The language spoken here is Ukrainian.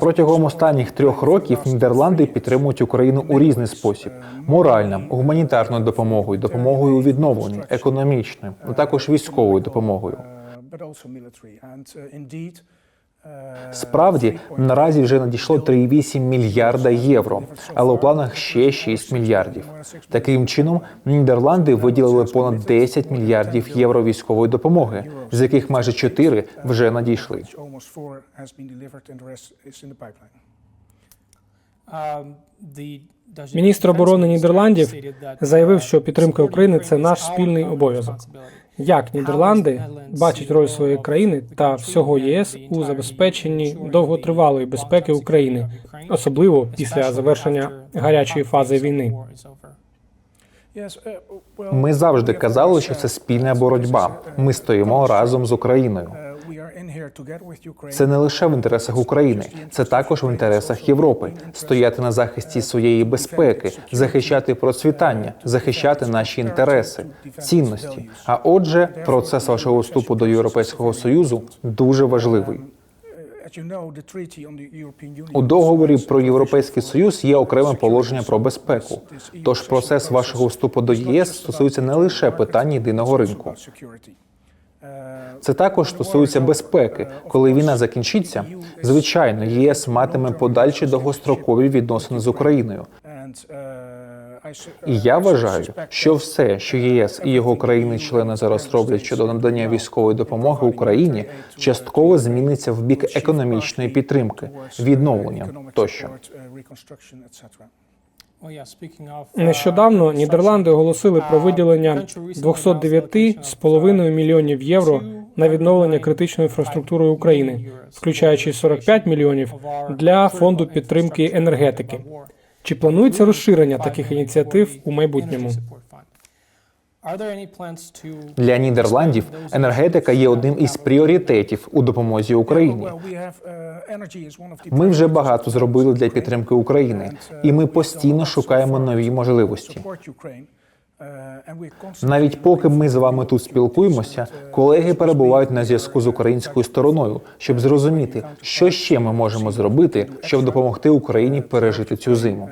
Протягом останніх трьох років Нідерланди підтримують Україну у різний спосіб: моральною, гуманітарною допомогою, допомогою у відновленні, економічною, а також військовою допомогою. Справді наразі вже надійшло 3,8 мільярда євро, але у планах ще 6 мільярдів. Таким чином, Нідерланди виділили понад 10 мільярдів євро військової допомоги, з яких майже 4 вже надійшли. Міністр оборони Нідерландів заявив, що підтримка України це наш спільний обов'язок. Як Нідерланди бачать роль своєї країни та всього єС у забезпеченні довготривалої безпеки України, особливо після завершення гарячої фази війни? Ми завжди казали, що це спільна боротьба. Ми стоїмо разом з Україною. Це не лише в інтересах України, це також в інтересах Європи. Стояти на захисті своєї безпеки, захищати процвітання, захищати наші інтереси, цінності. А отже, процес вашого вступу до Європейського союзу дуже важливий. У договорі про європейський союз є окреме положення про безпеку. Тож процес вашого вступу до ЄС стосується не лише питань єдиного ринку. Це також стосується безпеки. Коли війна закінчиться, звичайно, ЄС матиме подальші довгострокові відносини з Україною. І я вважаю, що все, що ЄС і його країни-члени зараз роблять щодо надання військової допомоги Україні, частково зміниться в бік економічної підтримки, відновлення тощо. Нещодавно Нідерланди оголосили про виділення 209,5 мільйонів євро на відновлення критичної інфраструктури України, включаючи 45 мільйонів для фонду підтримки енергетики. Чи планується розширення таких ініціатив у майбутньому? Для Нідерландів енергетика є одним із пріоритетів у допомозі Україні. Ми вже багато зробили для підтримки України, і ми постійно шукаємо нові можливості. Навіть поки ми з вами тут спілкуємося, колеги перебувають на зв'язку з українською стороною, щоб зрозуміти, що ще ми можемо зробити, щоб допомогти Україні пережити цю зиму.